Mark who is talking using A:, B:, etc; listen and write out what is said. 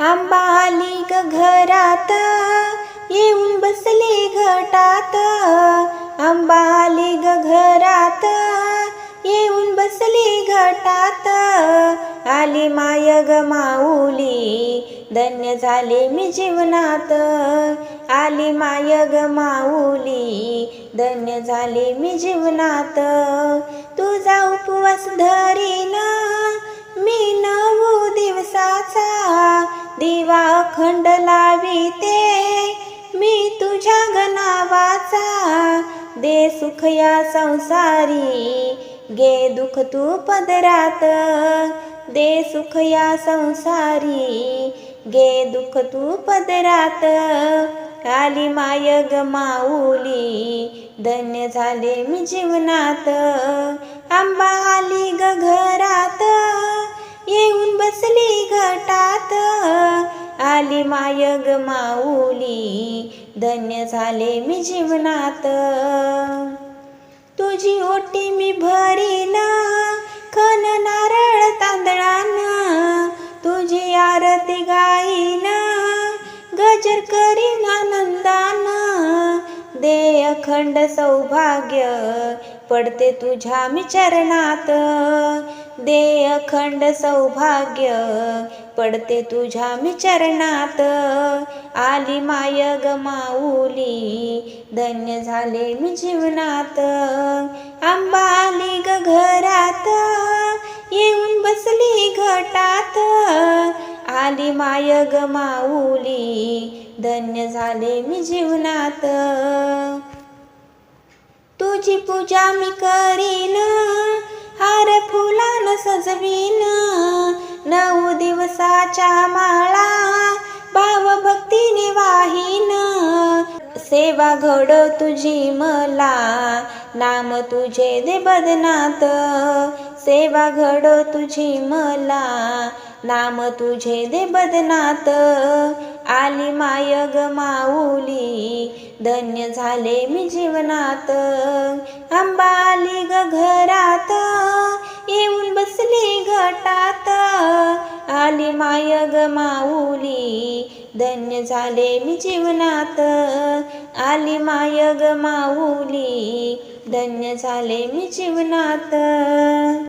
A: आंबा आली ग घरात येऊन बसले घटात. आंबा आली ग घरात येऊन बसले घटात. आली माय ग माऊली धन्य झाले मी जीवनात. आली माय ग माऊली धन्य झाले मी जीवनात. तुझा उपवास धरीन दिवा अखंड लाविते. मी तुझ्या गणावाचा दे सुख या संसारी. गे दुःख तू पदरात. दे सुख या संसारी. गे दुःख तू पदरात. आली माय ग माऊली. धन्य झाले मी जीवनात. आंबा आली झाली माय ग माऊली धन्य झाले मी जीवनात. तुझी ओटी मी भरीन खन नारळ तांदळानं. तुझी आरती गाईन गजर करीन आनंदानं. दे अखंड सौभाग्य पडते तुझ्या मी चरणात. दे अखंड सौभाग्य पडते तुझ्या मी चरणात. आली माय ग माऊली धन्य झाले मी जीवनात. आंबा आली ग घरात येऊन बसली घटात. आली माय ग माऊली धन्य झाले मी जीवनात. तुझी पूजा मी करीन सजवीन. नऊ दिवसाच्या माळा भाव भक्तीने वाहीन. सेवा घडो तुझी मला नाम तुझे दे बदनात. सेवा घडो तुझी मला नाम तुझे दे बदनात. आली माय ग माऊली धन्य झाले मी जीवनात. आंबा आली ग घरात येऊन वाटात आली माय ग माऊली धन्य झाले मी जीवनात. आली माय ग माऊली धन्य झाले मी जीवनात.